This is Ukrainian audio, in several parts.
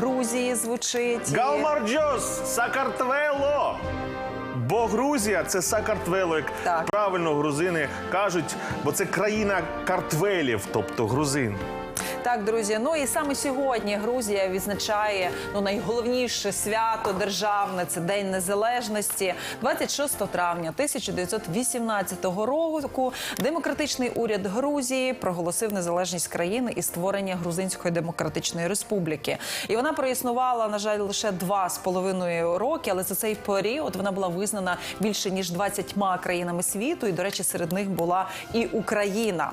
Грузії звучить. І- Галмарджос, Сакартвело. Бо Грузія це Сакартвело, як Так. правильно грузини кажуть, бо це країна картвелів, тобто грузин. Так, друзі. Ну і саме сьогодні Грузія відзначає ну найголовніше свято державне це День Незалежності. 26 травня 1918 року демократичний уряд Грузії проголосив незалежність країни і створення Грузинської демократичної республіки. І вона проіснувала, на жаль, лише два з половиною роки, але за цей період вона була визнана більше ніж 20 країнами світу. І, до речі, серед них була і Україна.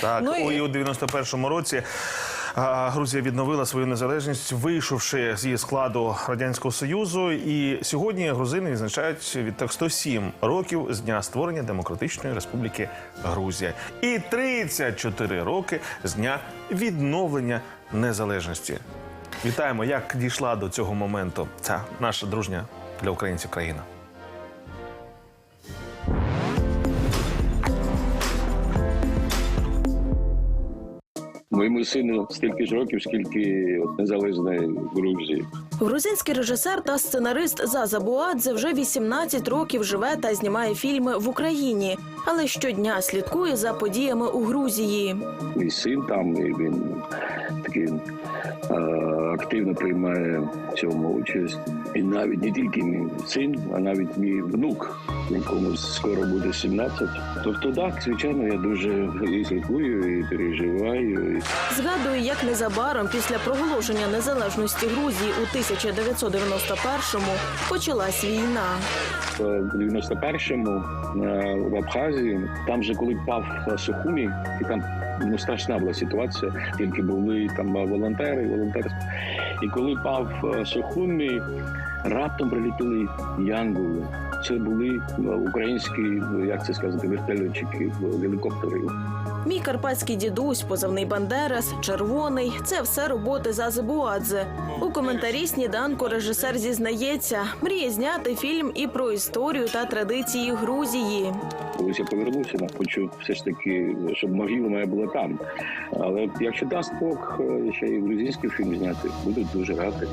Так, Ну і- у 91-му році Грузія відновила свою незалежність, вийшовши з її складу радянського союзу. І сьогодні грузини відзначають відтак 107 років з дня створення демократичної республіки Грузія і 34 роки з дня відновлення незалежності. Вітаємо, як дійшла до цього моменту ця наша дружня для українців країна. Моєму сину стільки ж років, скільки от незалежної Грузії. Грузинський режисер та сценарист Заза Буадзе вже 18 років живе та знімає фільми в Україні, але щодня слідкує за подіями у Грузії. Мій син там, і він такий е, активно приймає в цьому участь. І навіть не тільки мій син, а навіть мій внук, якому скоро буде 17. Тобто, так, звичайно, я дуже і слідкую, і переживаю. І Згадує, як незабаром після проголошення незалежності Грузії у 1991-му почалась війна. в 91-му е, в Абхазії, там же коли пав е, Сухумі, і там ну страшна була ситуація. Тільки були там е, волонтери, волонтерство. І коли пав Сухунний, раптом прилетіли янголи. Це були е, українські, е, як це сказати, вертольотчики, е, гелікоптери. Мій карпатський дідусь, позивний Бандерас, червоний це все роботи Зази Буадзе. У коментарі сніданку режисер зізнається, мріє зняти фільм і про історію та традиції Грузії. Колись я повернуся, я хочу все ж таки, щоб могила моя була там. Але якщо дасть Бог, е, ще і грузинський фільм зняти, буду дуже радий.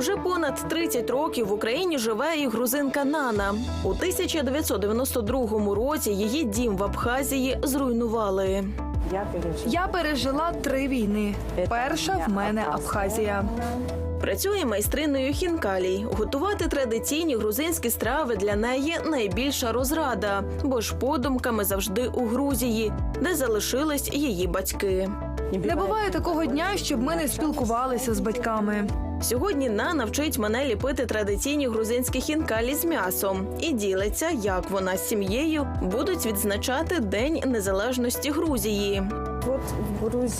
Уже понад 30 років в Україні живе і грузинка Нана. У 1992 році її дім в Абхазії зруйнували. Я пережила три війни. Перша в мене Абхазія. Працює майстриною хінкалій. Готувати традиційні грузинські страви для неї найбільша розрада, бо ж подумками завжди у Грузії, де залишились її батьки. Не буває такого дня, щоб ми не спілкувалися з батьками. Сьогодні Нана вчить мене ліпити традиційні грузинські хінкалі з м'ясом і ділиться, як вона з сім'єю будуть відзначати День Незалежності Грузії.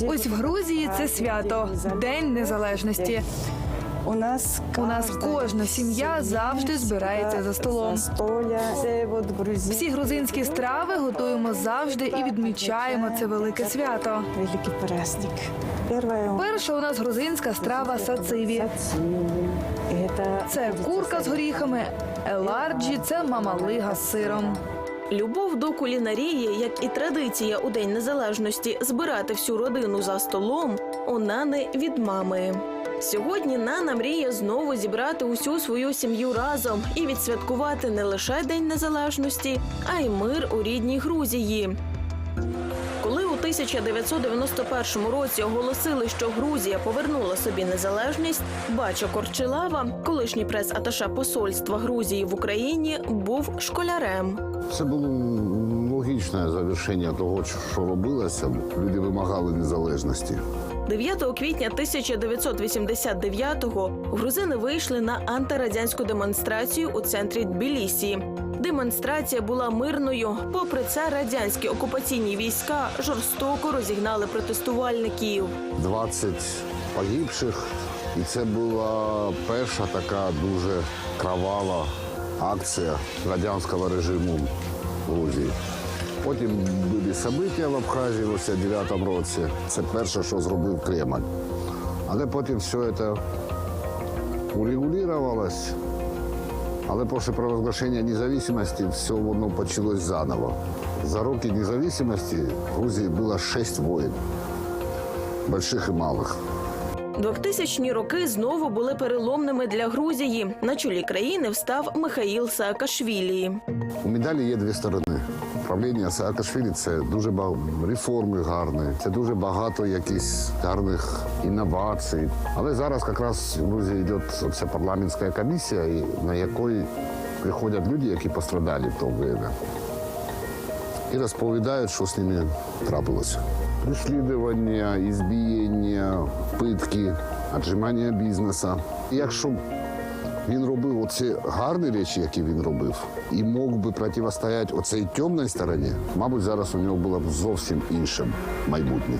Ось в Грузії це свято День Незалежності. У нас У нас кожна сім'я завжди збирається за столом. Це от грузин. Всі грузинські страви готуємо завжди і відмічаємо це велике свято. великий праздник. Перша у нас грузинська страва сациві. Це курка з горіхами, еларджі це мамалига з сиром. Любов до кулінарії, як і традиція у День Незалежності збирати всю родину за столом, у Нани від мами. Сьогодні Нана мріє знову зібрати усю свою сім'ю разом і відсвяткувати не лише День Незалежності, а й мир у рідній Грузії. Коли у 1991 році оголосили, що Грузія повернула собі незалежність, Бачо Корчилава, колишній прес-аташе посольства Грузії в Україні, був школярем. Це було логічне завершення того, що робилося. Люди вимагали незалежності. 9 квітня 1989-го грузини вийшли на антирадянську демонстрацію у центрі Тбілісі. Демонстрація була мирною. Попри це, радянські окупаційні війська жорстоко розігнали протестувальників. 20 погибших, і це була перша така дуже кровава акція радянського режиму в Грузії. Потім були события в Абхазії у 89 році. Це перше, що зробив Кремль. Але потім все це урегулювалось. Але після провозглашення незалежності все воно почалось заново. За роки незалежності в Грузії було шість воїн, больших і малих. 2000-ні роки знову були переломними для Грузії. На чолі країни встав Михаїл Саакашвілі. У медалі є дві сторони. Правління Саакашвілі – це дуже багато реформи гарні, це дуже багато якихось гарних інновацій. Але зараз якраз в Грузії йде оця парламентська комісія, на якої приходять люди, які пострадали в то время. І розповідають, що з ними трапилося. Переслідування, ізбієння, питки, отжимання бізнесу. Якщо він робив оці гарні речі, які він робив, і мог би протистояти оцій темній стороні, мабуть, зараз у нього було б зовсім іншим майбутнє.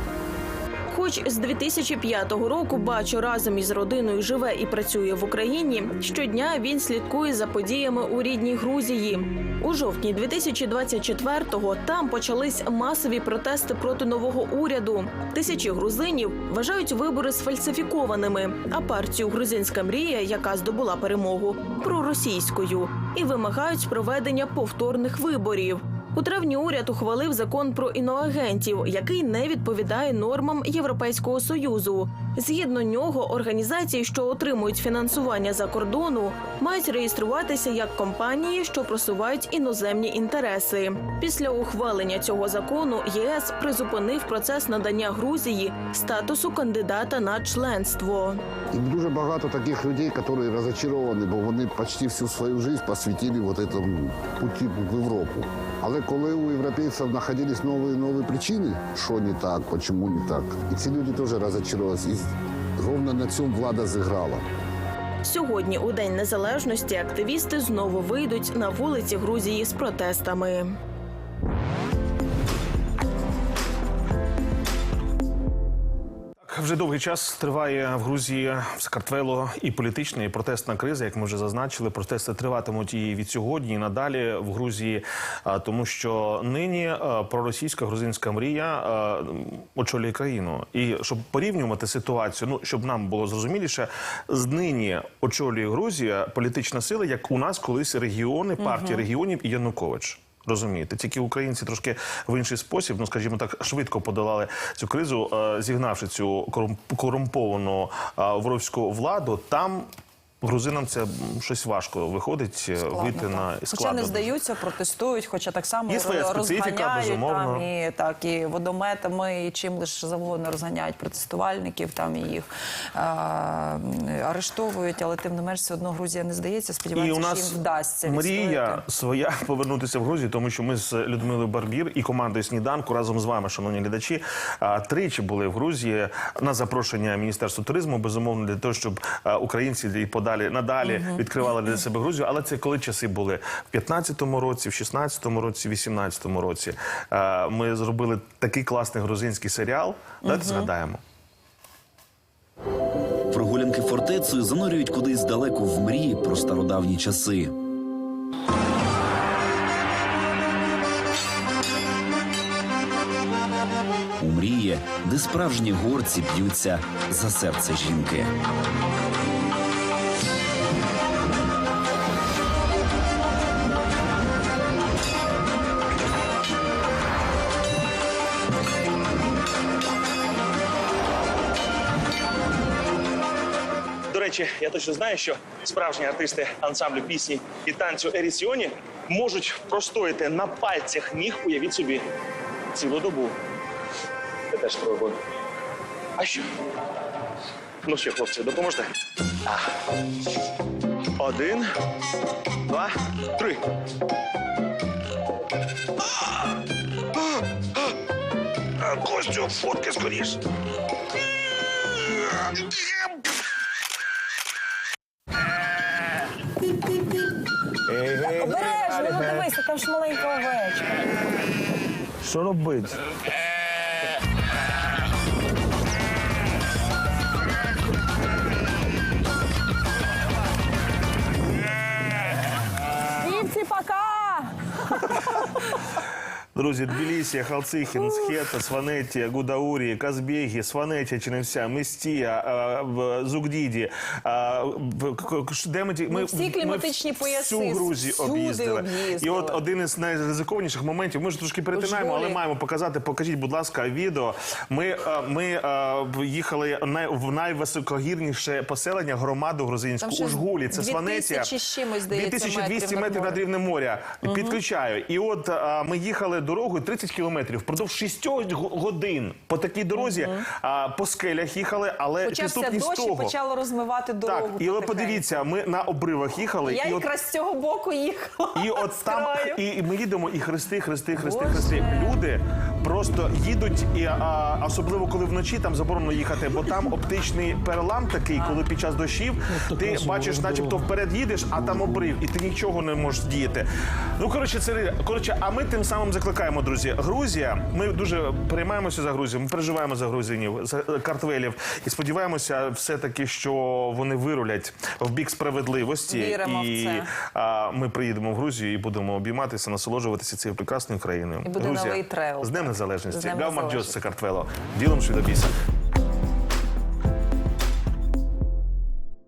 Хоч з 2005 року бачу разом із родиною живе і працює в Україні. Щодня він слідкує за подіями у рідній Грузії. У жовтні 2024-го там почались масові протести проти нового уряду. Тисячі грузинів вважають вибори сфальсифікованими, а партію Грузинська мрія, яка здобула перемогу, проросійською, і вимагають проведення повторних виборів. У травні уряд ухвалив закон про іноагентів, який не відповідає нормам Європейського союзу. Згідно нього, організації, що отримують фінансування за кордону, мають реєструватися як компанії, що просувають іноземні інтереси. Після ухвалення цього закону ЄС призупинив процес надання Грузії статусу кандидата на членство. Дуже багато таких людей, які розочаровані, бо вони почти всю свою життя посвятили вот этому путі в Європу. Але коли у європейців знаходились нові нові причини, що не так, чому не так, і ці люди теж розчарувалися. І ровно на цьому влада зіграла. Сьогодні, у День Незалежності, активісти знову вийдуть на вулиці Грузії з протестами. Вже довгий час триває в Грузії в Сакартвело і політична, і протестна криза, як ми вже зазначили. Протести триватимуть і від сьогодні, і надалі в Грузії, тому що нині проросійська грузинська мрія очолює країну. І щоб порівнювати ситуацію, ну щоб нам було зрозуміліше, з нині очолює Грузія політична сила, як у нас колись регіони, партії регіонів і Янукович. Розумієте, тільки українці трошки в інший спосіб, ну скажімо так, швидко подолали цю кризу, е, зігнавши цю корумп- корумповану е, воровську владу. Там грузинам це щось важко виходить е, вийти так. на Хоча не здаються, протестують, хоча так само Є своя специфіка, розганяють безумовно. там і так і водометами, і чим лише завгодно розганяють протестувальників, там і їх а, арештовують, але тим не менш все одно Грузія не здається. І Сподівається, у що їм вдасться мрія відстояти. своя повернутися в Грузію, тому що ми з Людмилою Барбір і командою сніданку разом з вами, шановні глядачі, тричі були в Грузії на запрошення Міністерства туризму. Безумовно, для того, щоб українці і подалі надалі відкривали для себе Грузію. Але це коли часи були в 15-му році, в 16-му році, в 18-му році. А, Ми зробили такий класний грузинський серіал. Давайте згадаємо. Прогулянки фортецею занурюють кудись далеко в мрії про стародавні часи. У мрії, де справжні горці б'ються за серце жінки. Речі, я точно знаю, що справжні артисти ансамблю пісні і танцю Ерісіоні можуть простояти на пальцях ніг, уявіть собі, цілу добу. Я теж спробую. А що? Ну що, хлопці, допоможете? А. Один, два, три. Костю, фотки скоріш. Обережно, ну дивися, там ж маленька овечка. Що робити? Друзі, Тбілісі, Халцихін, Схета, Сванеті, Гудаурі, Казбегі, Сванеті, Чиневся, Мистія, Зугдіді. Де ми, ті- Ми всі кліматичні пояси всю Грузію всюди об'їздили. об'їздили. І от один із найризикованіших моментів. Ми ж трошки перетинаємо, але маємо показати. Покажіть, будь ласка, відео. Ми, е, ми е, їхали най- в найвисокогірніше поселення громаду грузинську Там ще Ужгулі. Це 2000 Сванетія. з чимось, здається, 2200 метрів над над морем. рівнем моря. Підключаю. І от е, ми їхали дорогою 30 кілометрів впродовж 6 годин по такій дорозі. а, по скелях їхали, але Почався дощ і почало розмивати дорогу. Так, і але подивіться, ми на обривах їхали, Я і от якраз з цього боку їхала. і от там і, і ми їдемо, і хрести, хрести, хрести, Боже. хрести. Люди просто їдуть, і а, особливо коли вночі там заборонено їхати, бо там оптичний перелам такий, коли під час дощів ти бачиш, начебто вперед їдеш, а там обрив, і ти нічого не можеш діяти. Ну коротше, це коротше. А ми тим самим закликаємо, друзі. Грузія. Ми дуже переймаємося за Грузію. Ми переживаємо за грузинів, за е, картвелів, і сподіваємося, все таки, що вони вирулять в бік справедливості. Віримо в і це. а, ми приїдемо в Грузію і будемо обійматися, насолоджуватися цією прекрасною країною. І буде Грузія. новий тревел. З Днем Незалежності. З Днем Гавмар Незалежності. Джос, Ділом Швідобіса.